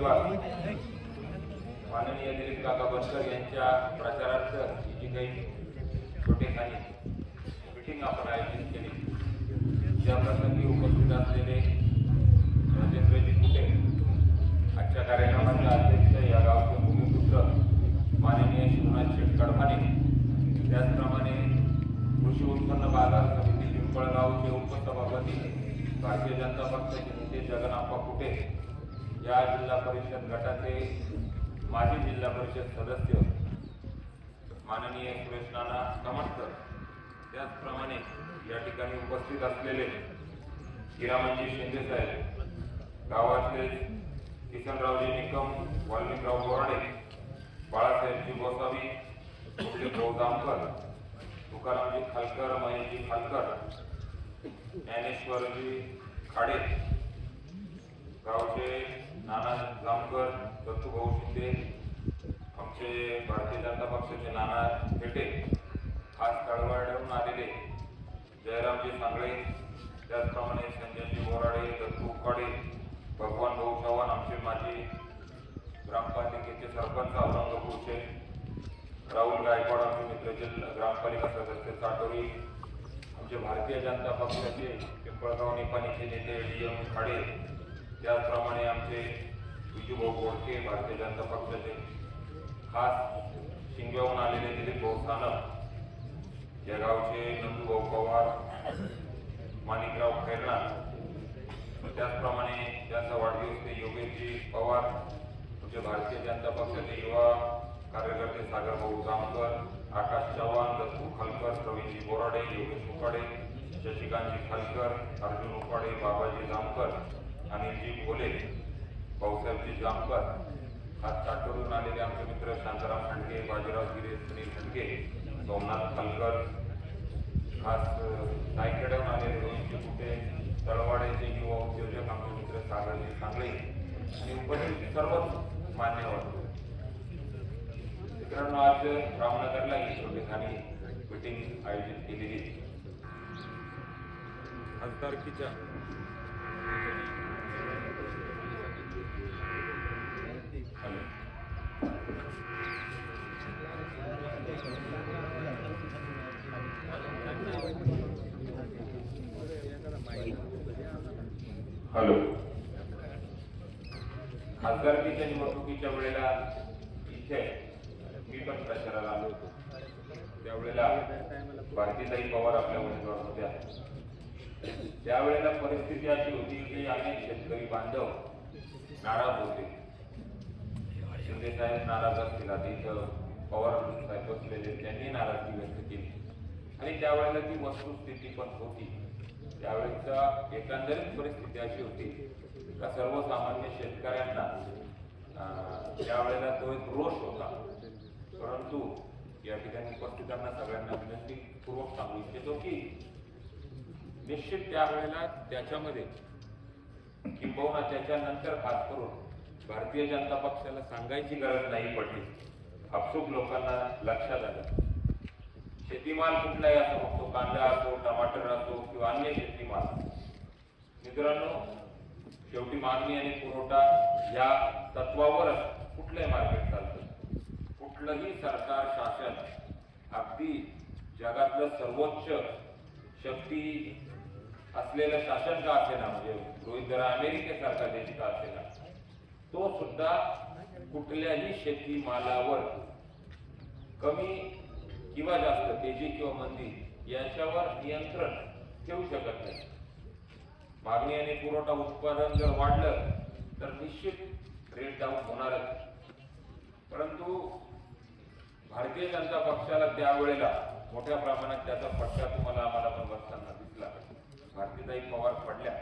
उमेदवार माननीय दिलीप काका बनकर यांच्या प्रचारार्थ जी काही छोटेखानी मिटिंग आपण आयोजित केली त्याप्रसंगी उपस्थित असलेले राजेंद्रजी कुटे आजच्या कार्यक्रमाचे अध्यक्ष या गावचे भूमिपुत्र माननीय शिवनाथ शेठ कडमाने त्याचप्रमाणे कृषी उत्पन्न बाजार समिती पिंपळगावचे उपसभापती भारतीय जनता पक्षाचे नेते जगन्नाप्पा कुटे या जिल्हा परिषद गटाचे माजी जिल्हा परिषद सदस्य माननीय सुरेश नाना कमटकर. त्याचप्रमाणे या ठिकाणी उपस्थित असलेले हिरामनजी शिंदे साहेब गावातले किसनरावजी निकम वाल्मिकराव बोराडे बाळासाहेबजी गोसावी भाऊ दामकर तुकारामजी खालकर महेशजी खालकर ज्ञानेश्वरजी खाडे गावचे नाना जामकर दत्तूभाऊ शिंदे आमचे भारतीय जनता पक्षाचे नाना फेटे खास तळवळून आलेले जयरामजी सांगळे त्याचप्रमाणे संजयजी बोराडे दत्तू उकाडे भगवान भाऊ चव्हाण आमचे माजी ग्रामपालिकेचे सरपंच औरंगापूरचे राहुल गायकवाड आमचे मित्र जिल्हा ग्रामपालिका सदस्य चाटोरी आमचे भारतीय जनता पक्षाचे पिंपळगाव निपाणीचे नेते डी एम खाडे त्याचप्रमाणे आमचे विजूभाऊ गोडके भारतीय जनता पक्षाचे खास शिंग्याहून आलेले दिलीप भाऊ सानप या गावचे नंदूभाऊ पवार माणिकराव खैरना त्याचप्रमाणे त्यांचा वाढदिवस ते योगेशजी पवार म्हणजे भारतीय जनता पक्षाचे युवा कार्यकर्ते सागर भाऊ जामकर आकाश चव्हाण दत्तू खालकर प्रवीणजी बोराडे योगेश उकाडे शशिकांतजी खलकर अर्जुन उकाडे बाबाजी जामकर अनिलजी भोले भाऊसाहेबजी जामकर आज काटोरून आलेले आमचे मित्र शांताराम खंडके बाजीराव गिरे सुनील खंडके सोमनाथ खालकर खास नायखेड्याहून आलेले रोहितजी कुठे तळवाड्याचे युवा उद्योजक आमचे मित्र सागरजी सांगळे आणि उपस्थित सर्वच मान्यवर. मित्रांनो आज रामनगरला ही ठिकाणी मीटिंग आयोजित केलेली खासदारकीच्या हॅलो. खासदारकीच्या निवडणुकीच्या वेळेला इथे मी पण प्रचाराला आलो होतो. त्यावेळेला भारतीताई पवार आपल्या उमेदवार होत्या त्यावेळेला परिस्थिती अशी होती की अनेक शेतकरी बांधव नाराज होते. शिंदे साहेब नाराज असतील आधी इथं पवार साहेब बसलेले त्यांनी नाराजगी व्यक्त केली. आणि त्यावेळेला ती वस्तुस्थिती पण होती. त्यावेळेचा एकंदरीत परिस्थिती अशी होती का सर्वसामान्य शेतकऱ्यांना अं, त्यावेळेला तो एक रोष होता. परंतु या ठिकाणी उपस्थितांना सगळ्यांना विनंती पूर्वक सांगू इच्छितो की निश्चित त्यावेळेला त्याच्यामध्ये किंबहुना त्याच्यानंतर खास करून भारतीय जनता पक्षाला सांगायची गरज नाही पडली. आपसूक लोकांना लक्षात आलं. शेतीमाल कुठलाही असो मग तो कांदा असो टमाटर असो किंवा अन्य शेतीमाल मित्रांनो शेवटी मागणी आणि पुरवठा या तत्वावरच कुठलंही मार्केट चालतं. कुठलंही सरकार शासन अगदी जगातलं सर्वोच्च शक्ती असलेलं शासन का असेना? म्हणजे रोहित धरा अमेरिकेसारखा देश का असेना? तो सुद्धा कुठल्याही शेतीमालावर कमी किंवा जास्त तेजी किंवा मंदी याच्यावर नियंत्रण ठेवू शकत नाही. मागणी आणि पुरवठा उत्पादन जर वाढलं तर निश्चित रेट डाऊन होणारच. परंतु भारतीय जनता पक्षाला त्यावेळेला मोठ्या प्रमाणात त्याचा फटका तुम्हाला आम्हाला पण बसताना दिसला. भारतीताई पवार पडल्या.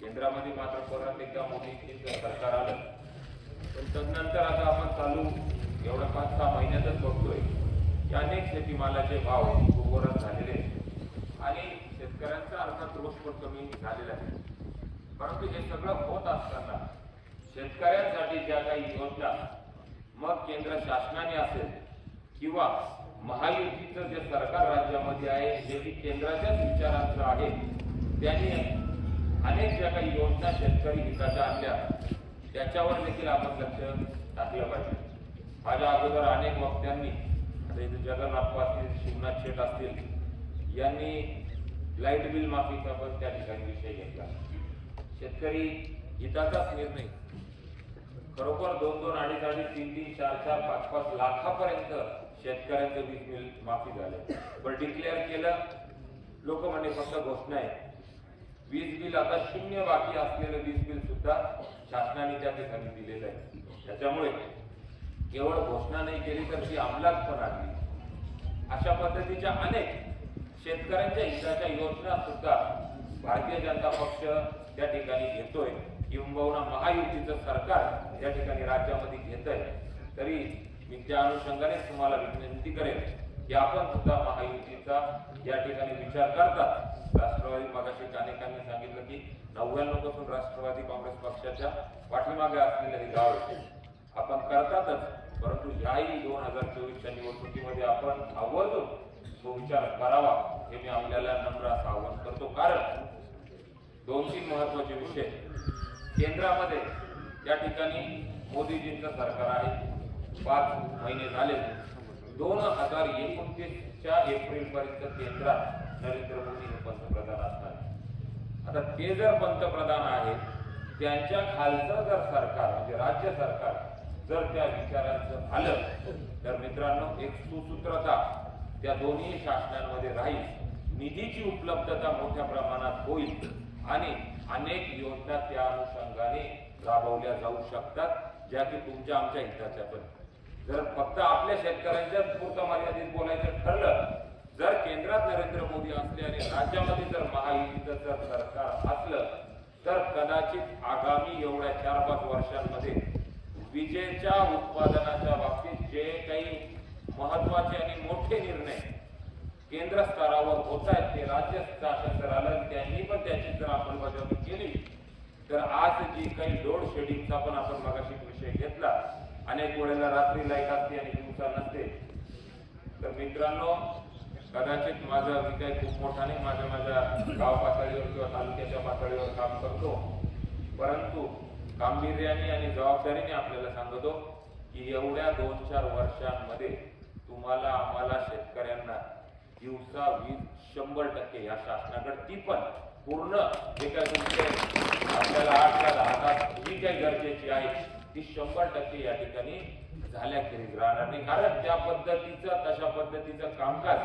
केंद्रामध्ये मात्र परत एकदा मोदींचं सरकार आलं. पण तदनंतर आता आपण चालू एवढ्या पाच सहा महिन्यातच बघतोय. अनेक शेतीमालाचे भाव पूर्वरच झालेले आहेत. आणि शेतकऱ्यांचा अर्थात रोष पण कमी झालेला आहे परंतु हे सगळं होत असताना शेतकऱ्यांसाठी ज्या काही योजना मग केंद्र शासनाने असेल किंवा महायुतीचं जे सरकार राज्यामध्ये आहे जे की केंद्राच्याच विचारांचं आहे त्यांनी अनेक ज्या काही योजना शेतकरी हिताच्या आणल्या त्याच्यावर देखील आपण लक्ष टाकलं पाहिजे माझ्या अगोदर अनेक वक्त्यांनी आता इथे जगन्नाथ असतील शिवनाथ शेठ असतील यांनी लाइट बिल माफीचा पण त्या ठिकाणी विषय घेतला. शेतकरी हिताचाच निर्णय. खरोखर दोन दोन अडीच अडीच तीन तीन चार चार पाच पाच लाखापर्यंत शेतकऱ्यांचं वीज बिल माफी झालं. पण डिक्लेअर केलं लोक म्हणजे फक्त घोषणा आहे. वीज बिल आता शून्य बाकी असलेलं वीज बिल सुद्धा शासनाने त्या ठिकाणी दिलेलं आहे. त्याच्यामुळे केवळ घोषणा नाही केली तर ती अंमलात पण आणली अशा पद्धतीच्या अनेक शेतकऱ्यांच्या हिताच्या योजना सुद्धा भारतीय जनता पक्ष त्या ठिकाणी घेतोय. किंबहुना महायुतीचं सरकार या ठिकाणी राज्यामध्ये घेत आहे तरी मी त्या अनुषंगाने तुम्हाला विनंती करेन की आपण सुद्धा महायुतीचा या ठिकाणी विचार करतात. राष्ट्रवादी मगाशी अनेकांनी सांगितलं की नव्याण्णवपासून राष्ट्रवादी काँग्रेस पक्षाच्या पाठीमागे असलेलं हे गाव आहे. आपण करतातच. परंतु याही दोन हजार चोवीसच्या निवडणुकीमध्ये आपण आवर्जून तो विचार करावा हे मी आपल्याला नम्र असं आवाहन करतो. कारण दोन तीन महत्त्वाचे विषय केंद्रामध्ये या ठिकाणी मोदीजींचं सरकार आहे. पाच महिने झाले. दोन हजार एकोणतीसच्या एप्रिलपर्यंत केंद्रात नरेंद्र मोदी हे पंतप्रधान असणार आता ते जर पंतप्रधान आहेत त्यांच्या खालचं जर सरकार म्हणजे राज्य सरकार जर त्या विचारांचं आलं तर मित्रांनो एक सुसूत्रता त्या दोन्ही शासनांमध्ये राहील. निधीची उपलब्धता मोठ्या प्रमाणात होईल आणि अनेक योजना त्या अनुषंगाने राबवल्या जाऊ शकतात ज्या की तुमच्या आमच्या हिताच्या पण. जर फक्त आपल्या शेतकऱ्यांच्या पुरतं मर्यादित बोलायचं ठरलं जर केंद्रात नरेंद्र मोदी असले आणि राज्यामध्ये जर महायुतीचं जर सरकार असलं तर कदाचित आगामी एवढ्या चार पाच वर्षांमध्ये विजेच्या उत्पादनाच्या बाबतीत जे काही महत्त्वाचे आणि मोठे निर्णय केंद्र स्तरावर होत आहेत ते राज्य शासन जर आलं त्यांनी पण त्याची जर अंमलबजावणी केली तर आज जी काही लोड शेडिंगचा पण आपण मगाशी विषय घेतला अनेक वेळेला रात्री लाइट असते आणि दिवसा नसते. तर मित्रांनो कदाचित माझा मी काही खूप मोठा नाही माझ्या माझ्या गाव पातळीवर किंवा तालुक्याच्या पातळीवर काम करतो परंतु गांभीर्याने आणि जबाबदारीने आपल्याला सांगतो की एवढ्या दोन चार वर्षांमध्ये तुम्हाला आम्हाला शेतकऱ्यांना दिवसा वीज शंभर टक्के या शासनाकडे ती पण पूर्ण जे काय तुमचे आपल्याला आठ का दहा तास जी काही गरजेची आहे ती शंभर टक्के या ठिकाणी झाल्याखेरीज राहणार नाही. कारण त्या पद्धतीचं तशा पद्धतीचं कामकाज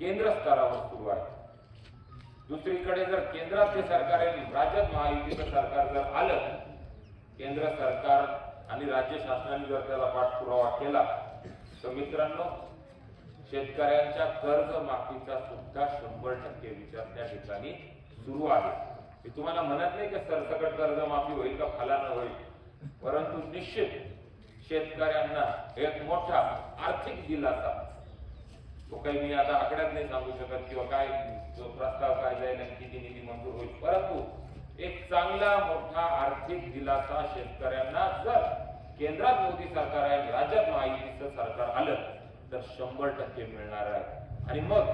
केंद्र स्तरावर सुरू आहे. दुसरीकडे जर केंद्रातले सरकार आहे राज्यात महायुतीचं सरकार जर आलं केंद्र सरकार आणि राज्य शासनाने जर त्याला पाठपुरावा केला तर मित्रांनो शेतकऱ्यांच्या कर्ज माफीचा सुद्धा शंभर टक्के विचार त्या ठिकाणी सुरू आहे. मी तुम्हाला म्हणत नाही की सरसकट कर्ज माफी होईल का फलानं होईल परंतु निश्चित शेतकऱ्यांना एक मोठा आर्थिक दिलासा तो काही मी आता आकड्यात नाही सांगू शकत किंवा काय जो प्रस्ताव काय किती निधी मंजूर होईल. परंतु एक चांगला मोठा आर्थिक दिलासा शेतकऱ्यांना जर केंद्रात मोदी सरकार आहे राज्यात महायुतीचं सरकार आलं तर शंभर टक्के मिळणार आहे. आणि मग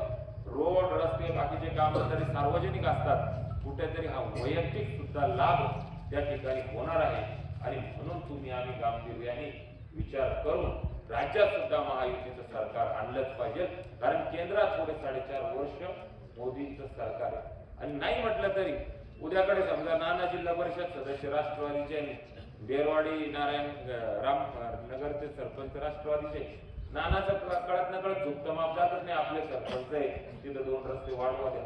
रोड रस्ते बाकीचे काम जरी सार्वजनिक असतात. कुठेतरी हा वैयक्तिक सुद्धा लाभ त्या ठिकाणी होणार आहे. आणि म्हणून तुम्ही आम्ही गांभीर्याने विचार करून राज्यात सुद्धा महायुतीचं सरकार आणलंच पाहिजे. कारण केंद्रात पुढे साडेचार वर्ष मोदींचं सरकार. आणि नाही म्हटलं तरी उद्याकडे समजा नाना जिल्हा परिषद सदस्य राष्ट्रवादीचे आणि बेरवाडी नारायण राम नगरचे सरपंच राष्ट्रवादीचे नानाचं क- कळत नकळत झुकतं माप जातच नाही आपले सरपंच आहे तिथं दोन रस्ते वाढवा द्या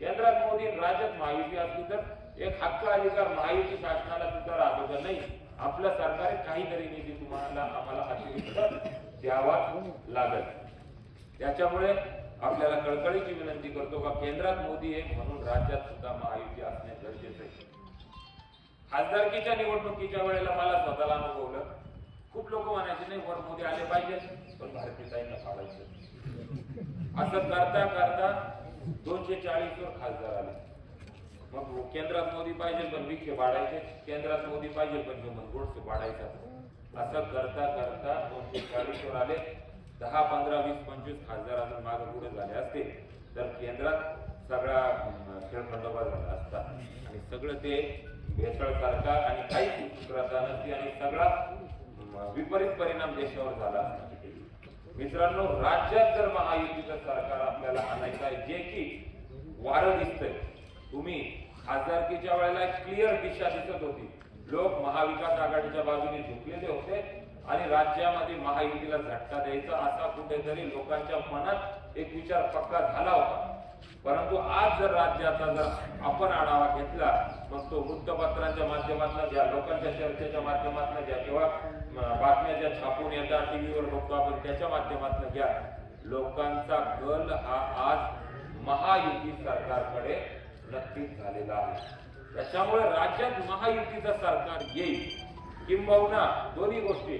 केंद्रात मोदी राज्यात महायुती असली तर एक हक्क अधिकार महायुती शासनाला सुद्धा राहतो नाही? आपलं सरकार काहीतरी निधी तुम्हाला आम्हाला अतिरिक्त द्यावा लागल. त्याच्यामुळे आपल्याला कळकळीची विनंती करतो का केंद्रात मोदी आहे म्हणून राज्यात सुद्धा महायुती असणे गरजेचं आहे. खासदारकीच्या निवडणुकीच्या वेळेला मला स्वतःला अनुभवलं. खूप लोक म्हणायचे नाही वर मोदी आले पाहिजेत. पण भारतीताईंना फाडायचं असं करता करता दोनशे चाळीस वर खासदार आले. मग केंद्रात मोदी पाहिजे पण विखे वाढायचे. केंद्रात मोदी पाहिजे पण ह्युमन मनगोडसे वाढायचा. असं करता करता दोनशे चाळीस वर आले. दहा पंधरा वीस पंचवीस खासदार अजून मागे पुढे झाले असते तर केंद्रात सगळा खेळ खेळखंडोबा झाला असता. आणि सगळं ते भेसळ सरकार आणि काही सुप्रधानती आणि सगळा विपरीत परिणाम देशावर झाला मित्रांनो राज्यात जर महायुतीचं सरकार आपल्याला आणायचं आहे जे की वारं दिसतंय तुम्ही खासदारकीच्या वेळेला क्लिअर दिशा दिसत होती. लोक महाविकास आघाडीच्या बाजूने झुकलेले होते आणि राज्यामध्ये महायुतीला झटका द्यायचा असा कुठेतरी लोकांच्या मनात एक विचार पक्का झाला होता. परंतु आज जर राज्याचा जर आपण आढावा घेतला मग तो वृत्तपत्रांच्या माध्यमातून घ्या लोकांच्या चर्चेच्या माध्यमातून घ्या किंवा बातम्या ज्या छापून येतात टीव्हीवर बघतो आपण त्याच्या माध्यमातून घ्या. लोकांचा कल हा आज महायुती सरकारकडे नक्कीच झालेला आहे. त्याच्यामुळे राज्यात महायुतीचं सरकार येईल. किंबहुना दोन्ही गोष्टी.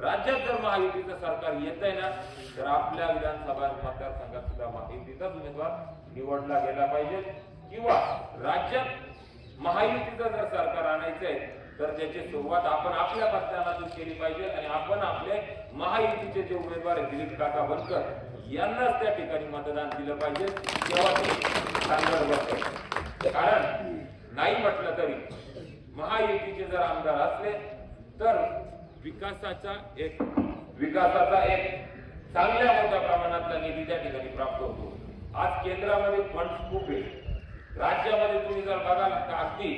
राज्यात जर महायुतीचं सरकार येत आहे ना तर आपल्या विधानसभा मतदारसंघात सुद्धा महायुतीचाच उमेदवार निवडला गेला पाहिजे. किंवा राज्यात महायुतीचं जर सरकार आणायचं आहे तर त्याची सुरुवात आपण आपल्या मतदानातून केली पाहिजे आणि आपण आपले महायुतीचे जे उमेदवार दिलीप काका बनकर यांनाच त्या ठिकाणी मतदान दिलं पाहिजे. तेव्हा ते चांगलं कारण नाही म्हटलं तरी महायुतीचे जर आमदार असले तर विकासाचा एक विकासाचा एक चांगल्या मोठ्या प्रमाणातला निधी त्या ठिकाणी प्राप्त होतो. आज केंद्रामध्ये फंड खूप आहे राज्यामध्ये तुम्ही जर बघाल तर अगदी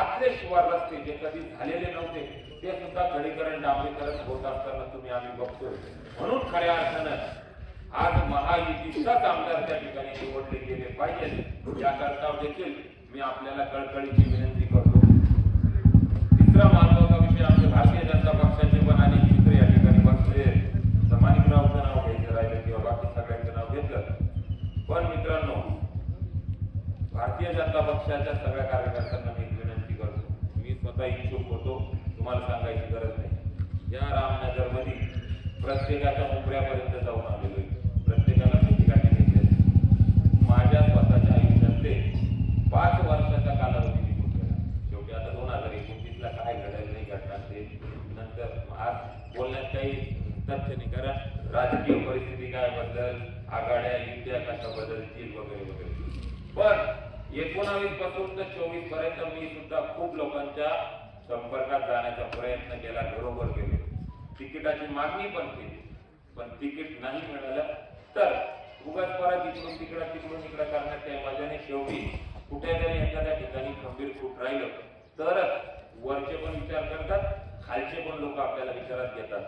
आतले शिवार रस्ते जे कधी झालेले नव्हते ते सुद्धा खडीकरण डांबरीकरण होत असताना तुम्ही आम्ही बघतोय. म्हणून खऱ्या अर्थानं आज महायुतीचाच आमदार त्या ठिकाणी निवडले गेले पाहिजेत. याकरता देखील मी आपल्याला कळकळीची विनंती करतो. दुसरा महत्त्वाचा विषय आमच्या भारतीय जनता पक्षाचे पण आणि चित्र या ठिकाणी बसले. समानिकरावचं नाव घ्यायचं राहिलं किंवा बाकी सगळ्यांचं नाव घेतलं. पण मित्रांनो भारतीय जनता पक्षाच्या सगळ्या कार्यकर्त्यांना मी विनंती करतो. मी स्वतः इच्छुक होतो तुम्हाला सांगायची गरज नाही. या रामनगरमध्ये प्रत्येकाच्या मुंबऱ्यापर्यंत जाऊन आलेलो आहे. प्रत्येकाला ठिकाणी माझ्या स्वतःच्या आयुष्यातले पाच वर्ष कालावधी निघून गेला शेवटी आता दोन हजार एकोणतीसला घडेल नाही घडणार ते नंतर आज बोलण्यात काही तथ्य नाही. कारण राजकीय परिस्थिती काय बदल आघाड्या युद्ध्या कशा बदलतील वगैरे वगैरे. पण एकोणावीसपासून तर चोवीसपर्यंत मी सुद्धा खूप लोकांच्या संपर्कात जाण्याचा प्रयत्न केला घरोघर गेलो तिकिटाची मागणी पण केली. पण तिकीट नाही मिळालं. तर उगाच परत इकडून तिकडं तिकडून इकडं करण्यात त्या मजा नाही. शेवटी कुठेतरी एखाद्या ठिकाणी खंबीर फूट राहिलं. तरच वरचे पण विचार करतात खालचे पण लोक आपल्याला विचारात घेतात.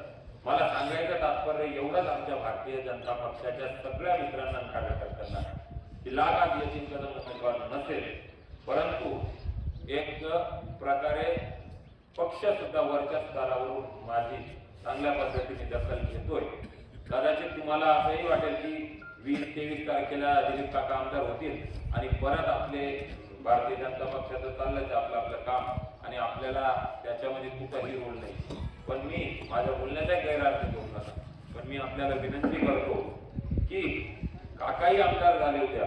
मला सांगायचं तात्पर्य एवढंच आमच्या भारतीय जनता पक्षाच्या सगळ्या मित्रांना कार्यकर्त्यांना की लागात येथील कदम उमेदवार नसेल परंतु एक प्रकारे पक्ष सुद्धा वरच्या स्तरावरून माझी चांगल्या पद्धतीने दखल घेतोय. कदाचित तुम्हाला असंही वाटेल की वीस तेवीस तारखेला दिलीप काका आमदार होतील आणि परत आपले भारतीय जनता पक्षाचं चाललंच आपलं आपलं काम आणि आपल्याला त्याच्यामध्ये कुठंही रोल नाही. पण मी माझ्या बोलण्याचा गैरअर्थ घेऊन नका पण मी आपल्याला विनंती करतो की काकाही आमदार झाले होत्या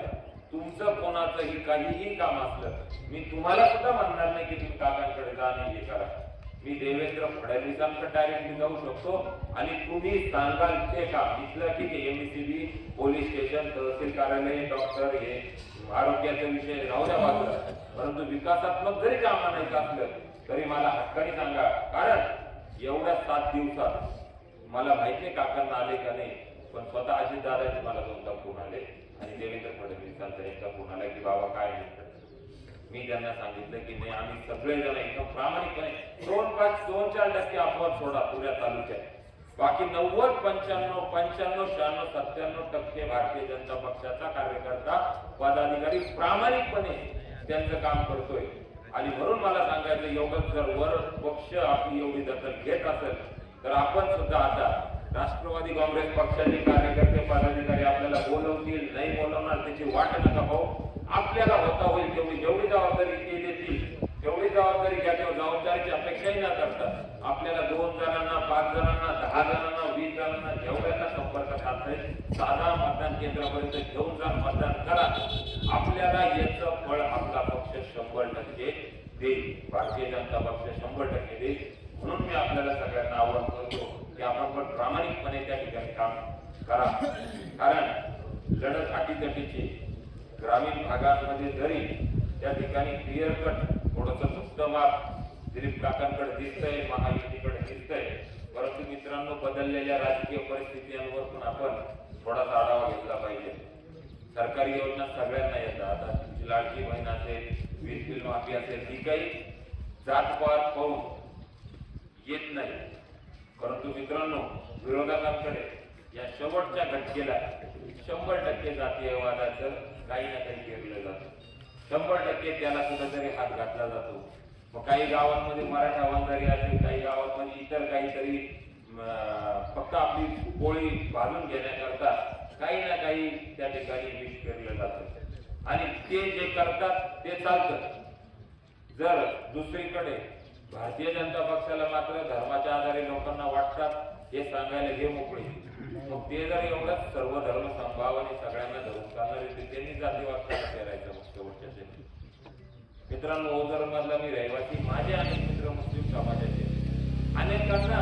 तुमचं कोणाचंही काहीही काम असलं मी तुम्हाला सुद्धा म्हणणार नाही की तुम्ही काकांकडे जा नाही हे करा. मी देवेंद्र फडणवीसांकडे डायरेक्टली जाऊ शकतो आणि तुम्ही सांगाल ते काम. इथलं ठीक आहे बी पोलीस स्टेशन तहसील कार्यालय डॉक्टर हे आरोग्याचा विषय राहू द्या बाजूला परंतु विकासात्मक जरी काम आणायचं असलं तरी मला हक्काने सांगा. कारण एवढ्या सात दिवसात मला माहिती आहे काकांना आले का नाही पण स्वतः अजित दादाचे मला दोनदा फोन आले. आणि देवेंद्र फडणवीसांचा एकदा फोन आला की बाबा काय मी त्यांना सांगितलं की नाही आम्ही सगळेजण एकदम प्रामाणिकपणे दोन पाच दोन चार टक्के अपवाद सोडा पुऱ्या तालुक्यात. बाकी नव्वद पंच्याण्णव पंच्याण्णव शहाण्णव सत्त्याण्णव टक्के भारतीय जनता पक्षाचा कार्यकर्ता पदाधिकारी प्रामाणिकपणे त्यांचं काम करतोय. आणि म्हणून मला सांगायचं एवढं जर वर पक्ष आपली एवढी दखल घेत असेल तर आपण सुद्धा आता राष्ट्रवादी काँग्रेस पक्षाचे कार्यकर्ते पदाधिकारी आपल्याला बोलवतील नाही बोलवणार त्याची वाट नका भाऊ आपल्याला होता होईल जेवढी जबाबदारी ते देतील तेवढी जबाबदारी घ्या तेव्हा जबाबदारीची अपेक्षाही न करता आपल्याला दोन जणांना पाच जणांना दहा जणांना वीस जणांना जेवढ्याचा संपर्क साधता येईल साधा मतदान केंद्रापर्यंत घेऊन जा मतदान करा. आपल्याला याचं फळ आपला पक्ष शंभर टक्के देईल. भारतीय जनता पक्ष शंभर टक्के देईल. म्हणून मी आपल्याला सगळ्यांना आवाहन करतो की आपण पण प्रामाणिकपणे त्या ठिकाणी काम करा. कारण लढत अटीतटीची ग्रामीण भागांमध्ये जरी त्या ठिकाणी क्लिअर कट थोडस दुष्टमाप दिलीप काकांकडे दिसतंय महायुतीकडे दिसतंय. परंतु मित्रांनो बदललेल्या राजकीय परिस्थितींवर पण आपण थोडासा आढावा घेतला पाहिजे. सरकारी योजना सगळ्यांना येतात आता. तुमची लाडकी बहीण असेल वीज बिल माफी असेल ही काही जातपात पाहून येत नाही. परंतु मित्रांनो विरोधकांकडे या शेवटच्या घटकेला शंभर टक्के जातीयवादाचं काही ना काही केलं जातं. शंभर टक्के त्याला कुठेतरी हात घातला जातो. मग काही गावांमध्ये मराठा वंजारी असेल काही गावांमध्ये इतर काहीतरी फक्त आपली पोळी भाजून घेण्याकरता काही ना काही त्या ठिकाणी विष पेरलं जातं. आणि ते जे करतात ते चालतं. जर दुसरीकडे भारतीय जनता पक्षाला मात्र धर्माच्या आधारे लोकांना वाटतात हे सांगायला हे मोकळे. मग ते जर एवढंच सर्व धर्म संभाव आणि सगळ्यांना धरून चालणार त्यांनी जातीवाद कसा करायचं मग शेवटच्या शेवटी मित्रांनो ओझर मधला मी रहिवासी माझे अनेक मित्र मुस्लिम समाजाचे. अनेकांना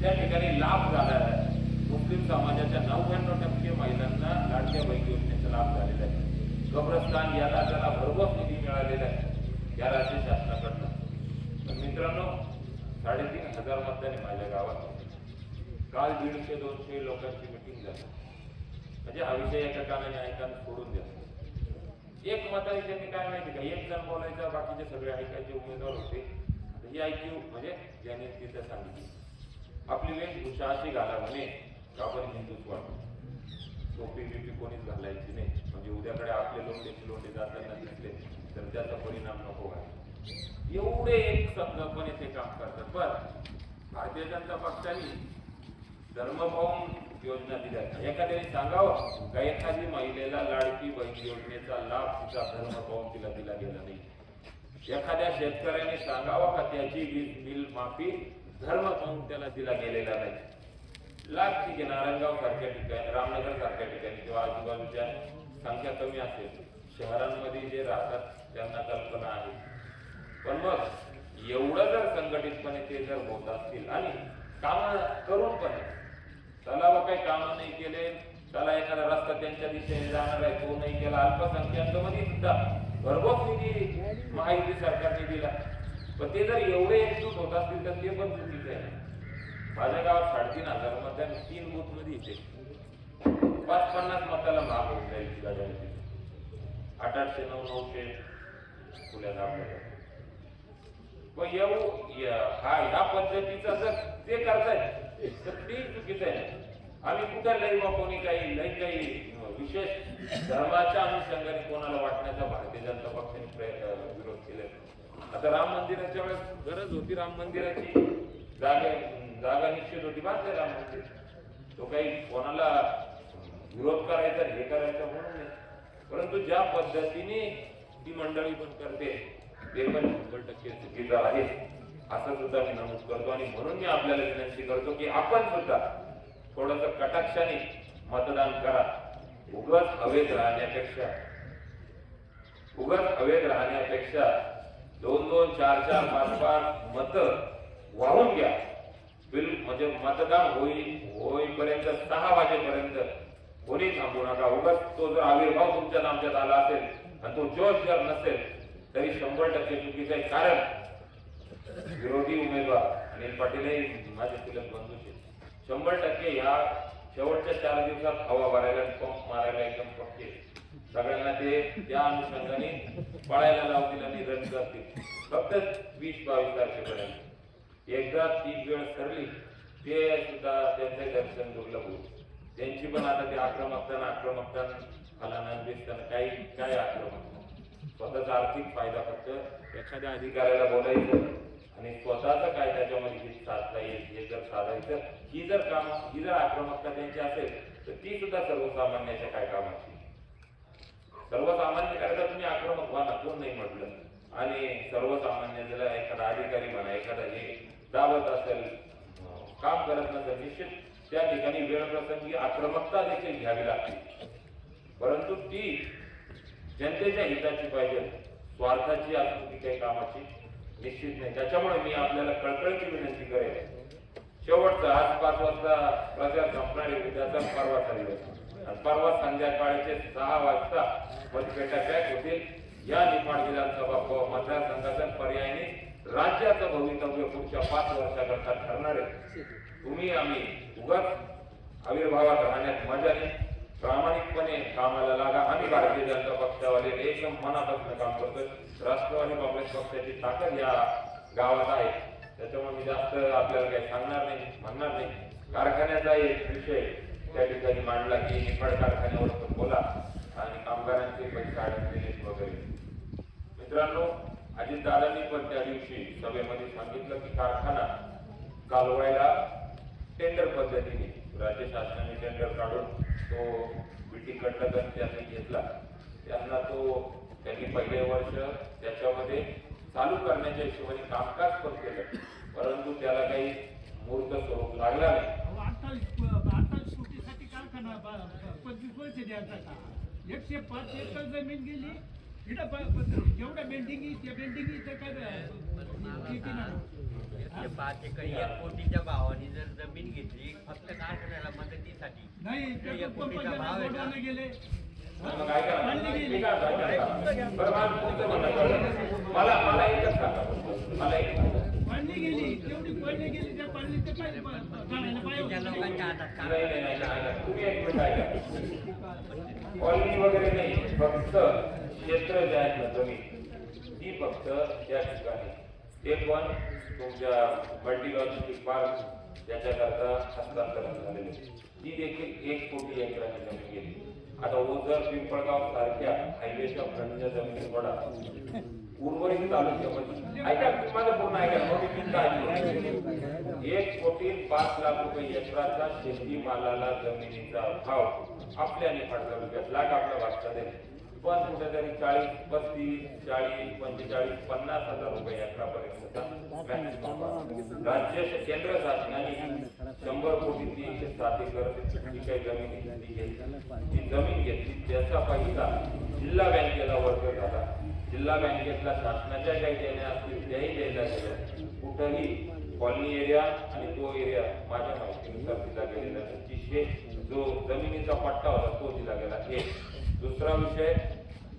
त्या ठिकाणी लाभ झाला आहे. मुस्लिम समाजाच्या नव्याण्णव टक्के महिलांना लाडक्या बहिणी योजनेचा लाभ झालेला आहे. कब्रस्तान या त्याला भरभर निधी मिळालेला आहे. या राज्य शासनाकडनं. तर मित्रांनो साडेतीन हजार मतदान माझ्या गावात काल दीडशे दोनशे लोकांची मिटिंग झाली. म्हणजे हा विषय एका कानाने ऐकायला सोडून द्या एक मताने त्यांनी काय माहिती का? एक जण बोलायचा बाकीचे सगळे ऐकायचे उमेदवार होते. ही ऐकू म्हणजे ज्यांनी तिथं सांगितली. आपली वेशभूषा अशी घाला म्हणे का आपण हिंदूच वाटतो टोपी बिपी कोणीच घालायची नाही. म्हणजे उद्याकडे आपले लोंडे लोंडे जाताना दिसले तर त्याचा परिणाम नको आहे एवढे एक समजपणे ते काम करतात. पण भारतीय जनता पक्षाने धर्म पाहून योजना दिल्या. एखाद्याने सांगावं का एखादी महिलेला लाडकी बहीण योजनेचा लाभ तिचा धर्म पाहून तिला दिला गेला नाही? एखाद्या शेतकऱ्याने सांगावं का त्याची वीज बिल माफी धर्म पाहून त्याला दिला गेलेला नाही? लाख ठीक आहे नारायणगाव सारख्या ठिकाणी रामनगर सारख्या ठिकाणी किंवा आजूबाजूच्या संख्या कमी असेल शहरांमध्ये जे राहतात त्यांना कल्पना आहे. पण मग एवढं जर संघटितपणे ते जर होत असतील आणि काम करून पण त्याला काही काम नाही केले. त्याला एखादा रस्ता त्यांच्या दिशेने जाणार आहे तो नाही केला. अल्पसंख्याकांमध्ये सुद्धा भरघोस निधी महायुती सरकारने दिला. पण ते जर एवढे एकजूट होत असतील तर ते पण चुकीचं आहे. माझ्या गावात साडेतीन हजार मतदान तीन बूथमध्ये इथे पाच पन्नास मताला माग होऊन जाईल गाड्यांची आठ आठशे नऊ नऊशे खुल्या दाखवल्या पण येऊ या- हा ह्या पद्धतीचा जर ते करतायत तर चुकीचं आहे आम्ही कुठं लई बा कोणी काही लई काही विशेष धर्माच्या अनुषंगाने कोणाला वाटण्याचा भारतीय जनता पक्षाने प्रयत्न विरोध केले. आता राम मंदिराच्या वेळेस गरज होती राम मंदिराची जागा जागा निश्चित होती बांधले राम मंदिर तो काही कोणाला विरोध करायचा हे करायचा म्हणून नाही परंतु ज्या पद्धतीने ती मंडळी पण करते ते पण शंभर टक्के चुकीचं आहे असं सुद्धा मी नमूद करतो आणि म्हणून मी आपल्याला विनंती करतो की आपण सुद्धा थोडस कटाक्षाने मतदान करा. उगच हवेत राहण्यापेक्षा उगच हवेत राहण्यापेक्षा दोन दोन चार चार पाच पाच मत वाहून घ्या. बिल म्हणजे मतदान होई होईपर्यंत सहा वाजेपर्यंत कोणी थांबू नका. उगाच तो जर आविर्भाव तुमच्या नामच्यात आला असेल आणि तो जोश जर नसेल तरी शंभर टक्के चुकीचं आहे. कारण विरोधी उमेदवार अनिल पाटील माझे तिलक बंधूचे शंभर टक्के ह्या शेवटच्या चार दिवसात हवा भरायला पंप मारायला एकदम पक्के सगळ्यांना ते त्या अनुषंगाने पळायला लावतील आणि रन करतील. फक्त वीस बावीस तारखेपर्यंत. एकदा ती वेळ ठरली ते सुद्धा त्यांचे दर्शन दुर्लभ होईल. त्यांची पण आता ते आक्रमकता आक्रमकता फलाना दिसताना काही काय आक्रमक स्वतःचा आर्थिक फायदा फक्त एखाद्या अधिकाऱ्याला बोलायचं आणि स्वतःच काय त्याच्यामध्ये हित साधता येईल हे जर साधायचं ही जर काम ही जर आक्रमकता त्यांची असेल तर ती सुद्धा सर्वसामान्याच्या काय कामाची? सर्वसामान्य करता तुम्ही आक्रमक व्हा ना कोण नाही म्हटलं. आणि सर्वसामान्य जर एखादा अधिकारी म्हणा एखादा हे दाबत असेल काम करत नसेल निश्चित त्या ठिकाणी वेळ प्रसंगी आक्रमकता देखील घ्यावी लागते. परंतु ती जनतेच्या हिताची पाहिजे स्वार्थाची असू ती काही कामाची. निश्चित नाही. त्याच्यामुळे मी आपल्याला कळकळीची विनंती करेन. शेवटचा आज पाच वाजता प्रचार संपणारी उद्याचा परवाचा दिवस आणि परवा संध्याकाळचे सहा वाजता मतपेट्या पॅक होतील या निफाड विधानसभा प- मतदारसंघाचा पर्यायाने राज्याचं भवितव्य पुढच्या पाच वर्षाकरता ठरणार आहे. तुम्ही आम्ही उगाच आविर्भावात राहण्यात मजा नाही. प्रामाणिकपणे कामाला लागा. आम्ही भारतीय जनता पक्षावाले एकदम मनापासून काम करतोय. राष्ट्रवादी काँग्रेस पक्षाची ताकद या गावात आहे. त्याच्यामुळे मी जास्त आपल्याला काही सांगणार नाही म्हणणार नाही. कारखान्याचा एक विषय त्या ठिकाणी मांडला की निफाड कारखान्यावर पण बोला आणि कामगारांचे पैसे अडकलेले वगैरे. मित्रांनो अजितदादांनी पण त्या दिवशी सभेमध्ये सांगितलं की कारखाना चालवायला टेंडर पद्धतीने राज्य शासनाने टेंडर काढून तो बिल्डिंग कंडक्टर त्यांनी घेतला. त्यांना तो त्यांनी पहिले वर्ष त्याच्यामध्ये चालू करण्याच्या हिशोबाने कामकाज पण केलं. परंतु त्याला काही मूर्त स्वरूप लागला नाही. द्यायचा एकशे पाच एकर जमीन गेली. जेवढ्या बिल्डिंग त्या बिल्डिंग काय पाच एकर एक कोटीच्या भावाने जर ज़मीन घेतली फक्त कारखान्याला मदतीसाठी. नाही कोटीचा भाव आहे गेले. पडली गेली. तेवढी पडली गेली. त्या पडली तर लोकांच्या हातात काम कॉलनी वगैरे नाही फक्त क्षेत्र जे आहेत ना जमीन. ती फक्त त्या ठिकाणी. ते पण तुमच्या मल्टीलॉजिस्टिक पार्क त्याच्याकरता हस्तांतरण झालेले ती देखील एक कोटी एकराची जमीन गेली. आता ओझर पिंपळगाव सारख्या हायवेच्या फ्रंटच्या जमिनी पडा. उर्वरित तालुक्यामध्ये. ऐका माझं पूर्ण ऐका. एक कोटी पाच लाख रुपये एकराचा शेती मालाला जमिनीचा भाव आपल्या निफाड तालुक्यात लाख आपल्या पण कुठेतरी चाळीस पस्तीस चाळीस पंचेचाळीस पन्नास हजार रुपये एकरापर्यंतचा maximum राज्य केंद्र शासनाने शंभर कोटी तीनशे सात एकर जी काही जमीन घेतली ती जमीन घेतली. त्याचा पहिला जिल्हा बँकेला वर्ग झाला. जिल्हा बँकेतला शासनाच्या काही देण्या असतील त्याही द्यायला गेल्या. कुठंही कॉलनी एरिया आणि तो एरिया माझ्या माहितीनुसार दिला गेलेला अतिशय जो जमिनीचा पट्टा होता तो दिला गेला. एक. दुसरा विषय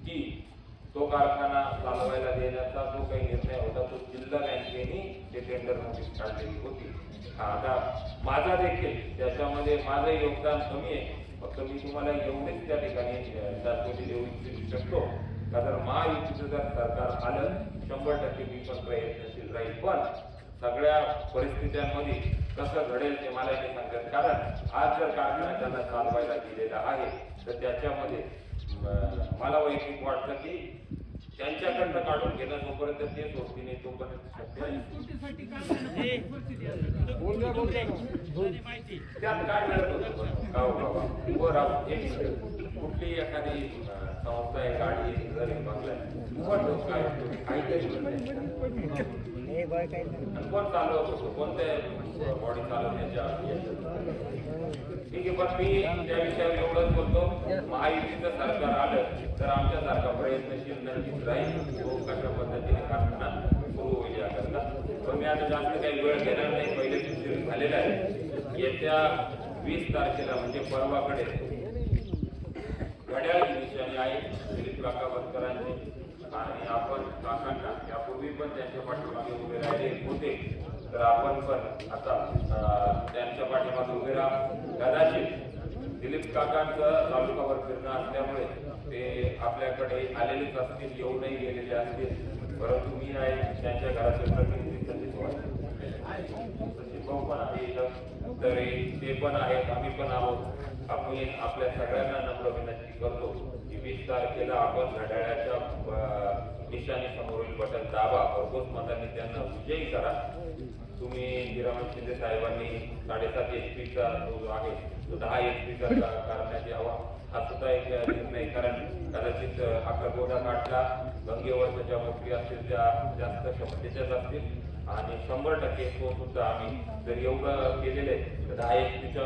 की तो कारखाना चालवायला देण्याचा जो काही निर्णय होता तो जिल्हा बँकेने ते टेंडर नोटीस काढलेली होती. आता माझा देखील त्याच्यामध्ये माझं योगदान कमी आहे. फक्त मी तुम्हाला एवढेच त्या ठिकाणी अं, देऊ इच्छित शकतो. का जर महायुतीचं जर सरकार आलं शंभर टक्के मी पण प्रयत्नशील राहील. पण सगळ्या परिस्थित्यांमध्ये कसं घडेल ते मला हे सांगतात. कारण आज जर कारखाना त्यांना चालवायला दिलेला आहे तर त्याच्यामध्ये मला वैयक्तिक वाटतं की त्यांच्याकडनं काढून घेणं जोपर्यंत ते सोडती नाही तोपर्यंत शक्य नाही. त्यात काय मिळत होतं हो, एक कुठली एखादी संस्था आहे गाडी आहे घर आहे हे आहे काही कोण चालवत कोणत्या बॉडी चालवण्याच्या ठीक आहे पण मी त्या विषयावर एवढंच बोलतो. महायुतीचं सरकार आलं तर आमच्यासारखा प्रयत्नशील नक्कीच राहील. तो कशा पद्धतीने कारखाना सुरू होईल याकरता पण मी आता जास्त काही वेळ घेणार नाही. पहिले उशीर झालेला आहे. येत्या वीस तारखेला म्हणजे परवाकडे. घड्याळ ही आहे दिलीप काका बनकरांची आणि आपण काकांना पण त्यांच्या पाठीमागे उभे राहिले होते. तर आपण पण आता त्यांच्या पाठीमागे उभे राहा. कदाचित दिलीप काकांचं तालुकावर फिरणं असल्यामुळे ते आपल्याकडे आलेलेच असतील येऊनही गेलेले असतील. परंतु मी आहे त्यांच्या घराचे प्रतिनिधी सचिन वाटते भाऊ पण आहे तर तरी ते पण आहेत आम्ही पण आहोत. आम्ही आपल्या सगळ्यांना नम्र विनंती करतो की वीस तारखेला आपण घड्याळ्याच्या अं, निशाणी समोरील बटन दाबा भरघोस मतांनी त्यांना विजयी करा. तुम्ही हिरामन शिंदे साहेबांनी साडेसात एच पीचा जो आहे तो दहा एच पीचा करण्यात यावा. हा सुद्धा एक निर्णय कारण कदाचित अकरगोडा काठला गंगेवरच्या मंत्री असतील त्या जास्त क्षमतेच्याच असतील. आणि शंभर टक्के तो सुद्धा आम्ही जर एवढं केलेलं आहे तर दहा एच पीचा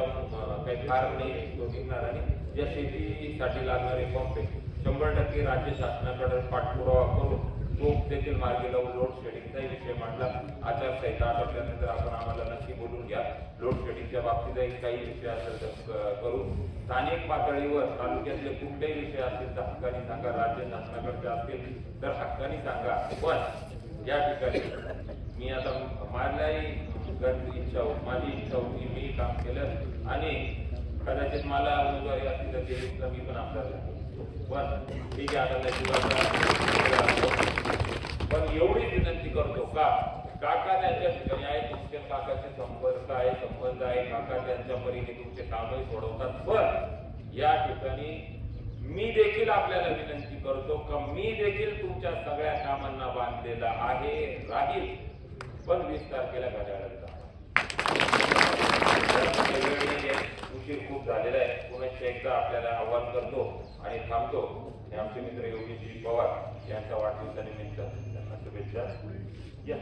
काही फार नाही तो निघणार आणि ज्या शेतीसाठी लागणारे पंप आहे. शंभर टक्के राज्य शासनाकडे पाठपुरावा करून तो देखील मार्गी लावून लोड शेडिंगचाही विषय मांडला. आचारसंहिता आटोपल्यानंतर आपण आम्हाला नक्की बोलून घ्या. लोड शेडिंगच्या बाबतीतही काही विषय असेल तर करू. स्थानिक पातळीवर तालुक्यातले कुठलेही विषय असतील तर हक्कानी सांगा. राज्य शासनाकडचे असतील तर हक्कानी सांगा. पण या ठिकाणी मी आता माझ्याही इच्छा होती. माझी इच्छा होती मी काम केलं. आणि कदाचित मला उमेदवारी असली तर ते मी पण आपल्याला पण ठीक आहे आता पण एवढी विनंती करतो का? काका त्यांच्या ठिकाणी आहे तुमचे काकाचे संपर्क आहे संबंध आहे काका त्यांच्या परीने तुमचे कामही सोडवतात. पण या ठिकाणी मी देखील आपल्याला विनंती करतो का मी देखील तुमच्या सगळ्या कामांना बांधलेला आहे राहील. पण वीस तारखेला घड्याळात जा. उशीर खूप झालेला आहे पुन्हा एकदा आपल्याला आव्हान करतो आणि थांबतो हे आमचे मित्र योगेशजी पवार यांच्या वाढदिवसानिमित्त त्यांना शुभेच्छा. या.